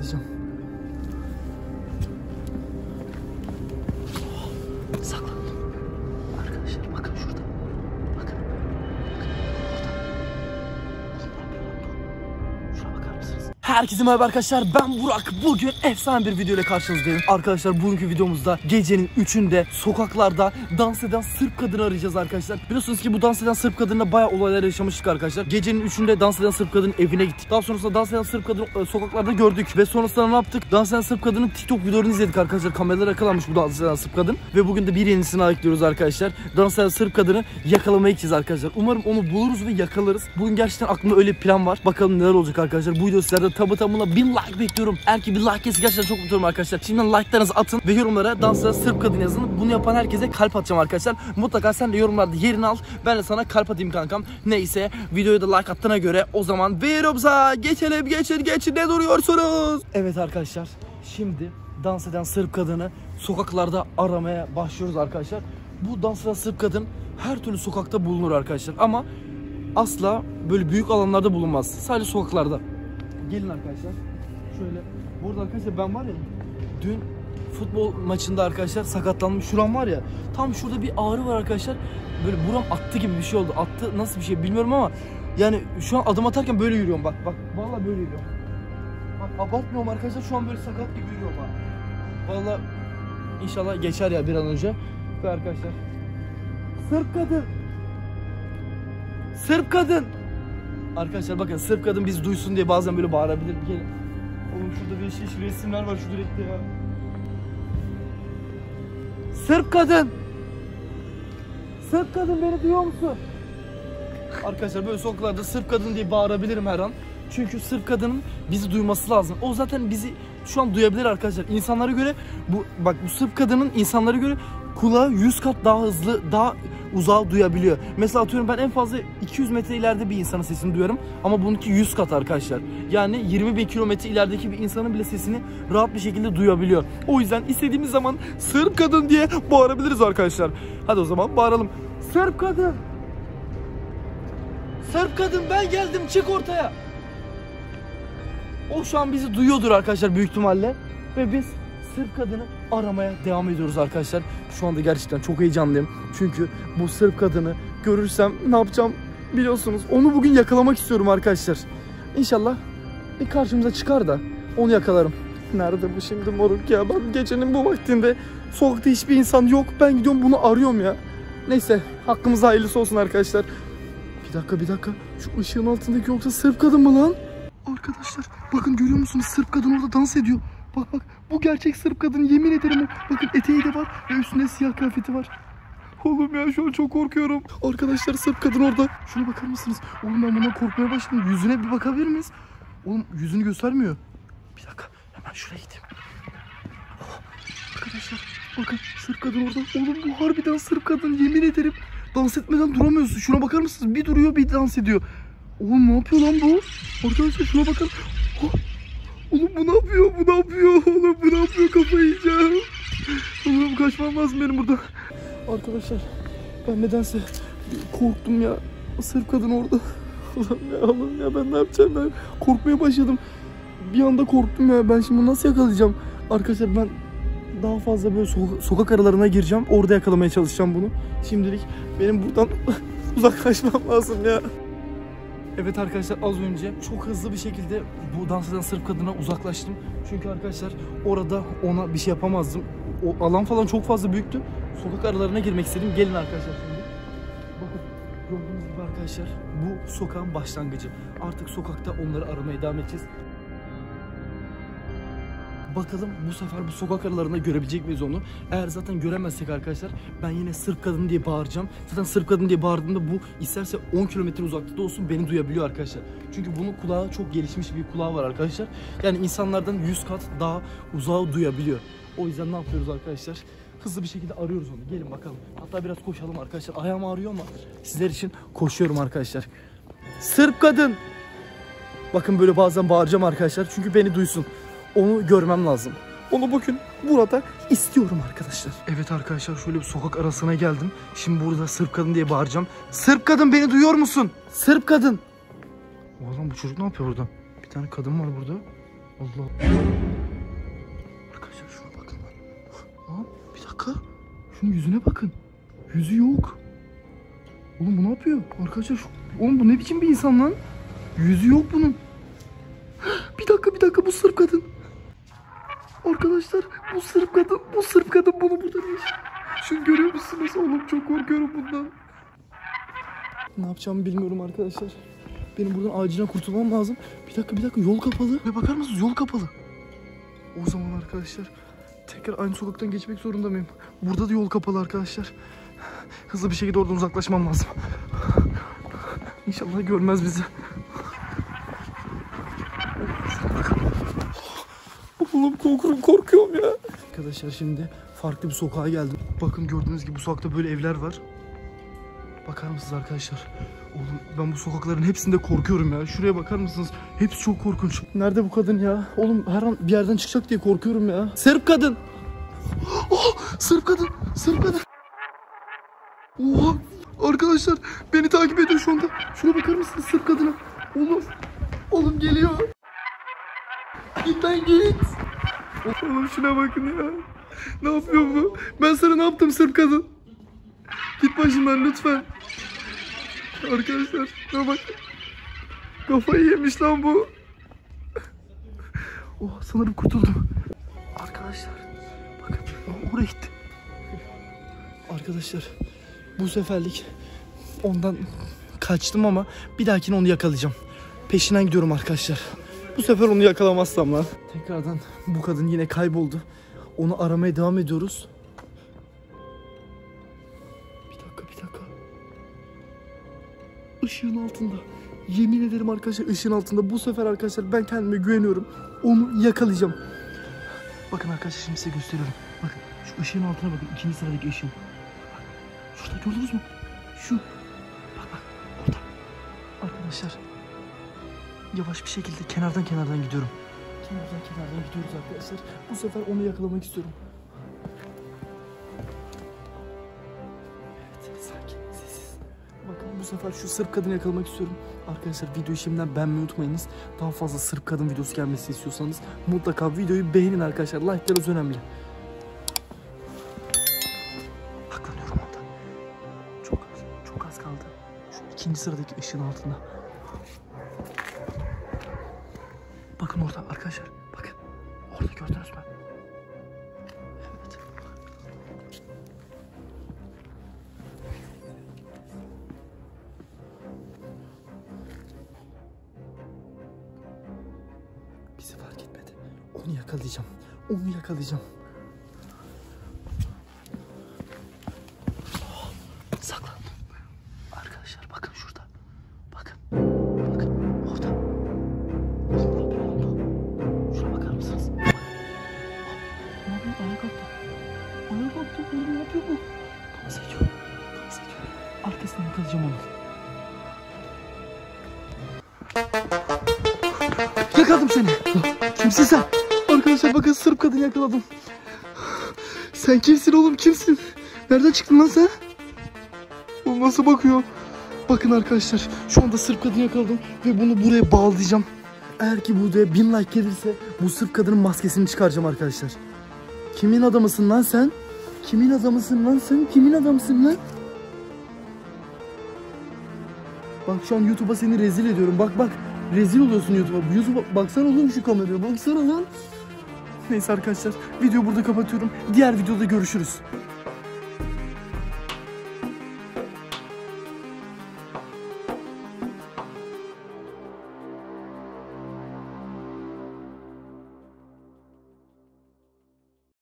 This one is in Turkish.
yakalayacağım. Herkese merhaba arkadaşlar ben Burak. Bugün efsane bir video ile karşınızdayım. Arkadaşlar bugünkü videomuzda gecenin 3'ünde sokaklarda dans eden Sırp kadını arayacağız arkadaşlar. Biliyorsunuz ki bu dans eden Sırp kadınla bayağı olaylar yaşamıştık arkadaşlar. Gecenin 3'ünde dans eden Sırp kadının evine gittik. Daha sonrasında dans eden Sırp kadını e, sokaklarda gördük Ve sonrasında ne yaptık? Dans eden Sırp kadının TikTok videolarını izledik arkadaşlar. Kameralara yakalanmış bu dans eden Sırp kadın. Ve bugün de bir yenisini ayıklıyoruz arkadaşlar. Dans eden Sırp kadını yakalamaya gideceğiz arkadaşlar. Umarım onu buluruz ve yakalarız. Bugün gerçekten aklımda öyle bir plan var. Bakalım neler olacak arkadaşlar. Bu video sizlerden tabi tamına 1000 like bekliyorum. Eğer ki bir like gelirse gerçekten çok mutlu olurum arkadaşlar. Şimdiden like'larınızı atın ve yorumlara dans eden Sırp kadın yazın. Bunu yapan herkese kalp atacağım arkadaşlar. Mutlaka sen de yorumlarda yerini al. Ben de sana kalp atayım kankam. Neyse videoya da like attığına göre o zaman videomuza geçelim geçin geçin ne duruyorsunuz? Evet arkadaşlar şimdi dans eden Sırp kadını sokaklarda aramaya başlıyoruz arkadaşlar. Bu dans eden Sırp kadın her türlü sokakta bulunur arkadaşlar ama asla böyle büyük alanlarda bulunmaz. Sadece sokaklarda. Gelin arkadaşlar. Şöyle. Burada arkadaşlar ben var ya dün futbol maçında arkadaşlar sakatlanmış şuram var ya tam şurada bir ağrı var arkadaşlar. Böyle buram attı gibi bir şey oldu. Attı nasıl bir şey bilmiyorum ama yani şu an adım atarken böyle yürüyorum bak bak vallahi böyle yürüyorum. Bak abartmıyorum arkadaşlar şu an böyle sakat gibi yürüyorum bak. Vallahi inşallah geçer ya bir an önce. Ve arkadaşlar Sırp kadın Sırp kadın. Arkadaşlar bakın Sırp kadın biz duysun diye bazen böyle bağırabilir. Bir kere. Oğlum şurada bir şiş resimler var şu direkte ya. Sırp kadın. Sırp kadın beni duyuyor musun? Arkadaşlar böyle sokaklarda Sırp kadın diye bağırabilirim her an. Çünkü Sırp kadının bizi duyması lazım. O zaten bizi şu an duyabilir arkadaşlar. İnsanlara göre bu bak bu Sırp kadının insanlara göre kulağı 100 kat daha hızlı, daha uzağa duyabiliyor. Mesela atıyorum ben en fazla 200 metre ileride bir insanın sesini duyarım ama bununki 100 kat arkadaşlar. Yani 20 bin kilometre ilerideki bir insanın bile sesini rahat bir şekilde duyabiliyor. O yüzden istediğimiz zaman Sırp kadın diye bağırabiliriz arkadaşlar. Hadi o zaman bağıralım. Sırp kadın. Sırp kadın ben geldim çık ortaya. O şu an bizi duyuyordur arkadaşlar büyük ihtimalle. Ve biz Sırp kadını aramaya devam ediyoruz arkadaşlar. Şu anda gerçekten çok heyecanlıyım. Çünkü bu Sırp kadını görürsem ne yapacağım biliyorsunuz. Onu bugün yakalamak istiyorum arkadaşlar. İnşallah bir karşımıza çıkar da onu yakalarım. Nerede bu şimdi moruk ya? Ben gecenin bu vaktinde sokakta hiçbir insan yok. Ben gidiyorum bunu arıyorum ya. Neyse hakkımızda hayırlısı olsun arkadaşlar. Bir dakika bir dakika. Şu ışığın altındaki yoksa Sırp kadın mı lan? Arkadaşlar bakın görüyor musunuz Sırp kadın orada dans ediyor. Bak bak bu gerçek Sırp kadın yemin ederim. Bakın eteği de var ve üstünde siyah kıyafeti var. Oğlum ya şu an çok korkuyorum. Arkadaşlar Sırp kadın orada. Şuna bakar mısınız? Oğlum ben bundan korkmaya başladım. Yüzüne bir bakabilir miyiz? Oğlum yüzünü göstermiyor. Bir dakika hemen şuraya gideyim. Oh, Arkadaşlar bakın Sırp kadın orada. Oğlum bu harbiden Sırp kadın yemin ederim. Dans etmeden duramıyorsun. Şuna bakar mısınız? Bir duruyor bir dans ediyor. Oğlum ne yapıyor lan bu? Arkadaşlar şuna bakın. Oh, Oğlum bu ne yapıyor? Bu ne yapıyor? Oğlum bu ne yapıyor? Kafayı yiyeceğim. Oğlum kaçmam lazım benim burada. Arkadaşlar ben nedense korktum ya. Sırp kadın orada. Allah'ım ya Allah'ım ya ben ne yapacağım ben korkmaya başladım. Bir anda korktum ya ben şimdi nasıl yakalayacağım? Arkadaşlar ben daha fazla böyle soka- sokak aralarına gireceğim. Orada yakalamaya çalışacağım bunu. Şimdilik benim buradan uzaklaşmam lazım ya. Evet arkadaşlar az önce çok hızlı bir şekilde bu dans eden Sırp kadına uzaklaştım. Çünkü arkadaşlar orada ona bir şey yapamazdım. O alan falan çok fazla büyüktü. Sokak aralarına girmek istedim. Gelin arkadaşlar şimdi. Bakın gördüğünüz gibi arkadaşlar bu sokağın başlangıcı. Artık sokakta onları aramaya devam edeceğiz. Bakalım bu sefer bu sokak aralarında görebilecek miyiz onu? Eğer zaten göremezsek arkadaşlar ben yine Sırp kadın diye bağıracağım. Zaten Sırp kadın diye bağırdığımda bu isterse 10 kilometre uzaklıkta olsun beni duyabiliyor arkadaşlar. Çünkü bunun kulağı çok gelişmiş bir kulağı var arkadaşlar. Yani insanlardan 100 kat daha uzağı duyabiliyor. O yüzden ne yapıyoruz arkadaşlar? Hızlı bir şekilde arıyoruz onu. Gelin bakalım. Hatta biraz koşalım arkadaşlar. Ayağım ağrıyor ama sizler için koşuyorum arkadaşlar. Sırp kadın! Bakın böyle bazen bağıracağım arkadaşlar. Çünkü beni duysun. Onu görmem lazım. Onu bugün burada istiyorum arkadaşlar. Evet arkadaşlar şöyle bir sokak arasına geldim. Şimdi burada Sırp kadın diye bağıracağım. Sırp kadın beni duyuyor musun? Sırp kadın. Oğlum bu çocuk ne yapıyor burada? Bir tane kadın var burada. Allah. Arkadaşlar şuna bakın lan. Lan bir dakika. Şunun yüzüne bakın. Yüzü yok. Oğlum bu ne yapıyor? Arkadaşlar şu... Oğlum bu ne biçim bir insan lan? Yüzü yok bunun. Bir dakika bir dakika bu Sırp kadın. Arkadaşlar bu Sırp kadın. Bu Sırp kadın bunu burada iş? Şunu görüyor musunuz? Oğlum çok korkuyorum bundan. Ne yapacağımı bilmiyorum arkadaşlar. Benim buradan acilen kurtulmam lazım. Bir dakika bir dakika yol kapalı. Ve bakar mısınız yol kapalı. O zaman arkadaşlar tekrar aynı sokaktan geçmek zorunda mıyım? Burada da yol kapalı arkadaşlar. Hızlı bir şekilde oradan uzaklaşmam lazım. İnşallah görmez bizi. Oğlum korkuyorum korkuyorum ya. Arkadaşlar şimdi farklı bir sokağa geldim. Bakın gördüğünüz gibi bu sokakta böyle evler var. Bakar mısınız arkadaşlar? Oğlum ben bu sokakların hepsinde korkuyorum ya. Şuraya bakar mısınız? Hepsi çok korkunç. Nerede bu kadın ya? Oğlum her an bir yerden çıkacak diye korkuyorum ya. Sırp kadın. Oh, Sırp kadın. Sırp kadın. Oha. Arkadaşlar beni takip ediyor şu anda. Şuna bakar mısınız Sırp kadına? Oğlum. Oğlum geliyor. Git lan git. Oğlum şuna bakın ya. Ne yapıyor bu? Ben sana ne yaptım Sırp kadın? Git başımdan lütfen. Arkadaşlar şuna bak. Kafayı yemiş lan bu. Oh sanırım kurtuldum. Arkadaşlar bakın oraya gitti. Arkadaşlar bu seferlik ondan kaçtım ama bir dahakine onu yakalayacağım. Peşinden gidiyorum arkadaşlar. Bu sefer onu yakalamazsam lan. Tekrardan bu kadın yine kayboldu. Onu aramaya devam ediyoruz. Bir dakika bir dakika. Işığın altında. Yemin ederim arkadaşlar ışığın altında. Bu sefer arkadaşlar ben kendime güveniyorum. Onu yakalayacağım. Bakın arkadaşlar şimdi size gösteriyorum. Bakın şu ışığın altına bakın. ikinci sıradaki ışığın. Bak, şurada gördünüz mü? Şu. Bak bak orada. Arkadaşlar. Yavaş bir şekilde kenardan kenardan gidiyorum. Kenardan kenardan gidiyoruz arkadaşlar. Bu sefer onu yakalamak istiyorum. Evet sakin sessiz. Bakalım bu sefer şu Sırp kadını yakalamak istiyorum. Arkadaşlar videoyu şimdiden beğenmeyi unutmayınız. Daha fazla Sırp kadın videosu gelmesi istiyorsanız mutlaka videoyu beğenin arkadaşlar. Like'larınız önemli. Saklanıyorum orada. Çok az, çok az kaldı. Şu ikinci sıradaki ışığın altında. Bakın orada arkadaşlar. Bakın. Orada gördünüz mü? Evet. Bizi fark etmedi. Onu yakalayacağım. Onu yakalayacağım. Yakaladım seni. Kimsin sen? Arkadaşlar bakın Sırp kadın yakaladım. Sen kimsin oğlum kimsin? Nereden çıktın lan sen? Oğlum nasıl bakıyor? Bakın arkadaşlar şu anda Sırp kadını yakaladım ve bunu buraya bağlayacağım. Eğer ki bu videoya 1000 like gelirse bu Sırp kadının maskesini çıkaracağım arkadaşlar. Kimin adamısın lan sen? Kimin adamısın lan sen? Kimin adamısın lan? Bak şu an YouTube'a seni rezil ediyorum. Bak bak. Rezil oluyorsun YouTube'a. YouTube'a baksana oğlum şu kameraya. Baksana lan. Neyse arkadaşlar video burada kapatıyorum. Diğer videoda görüşürüz.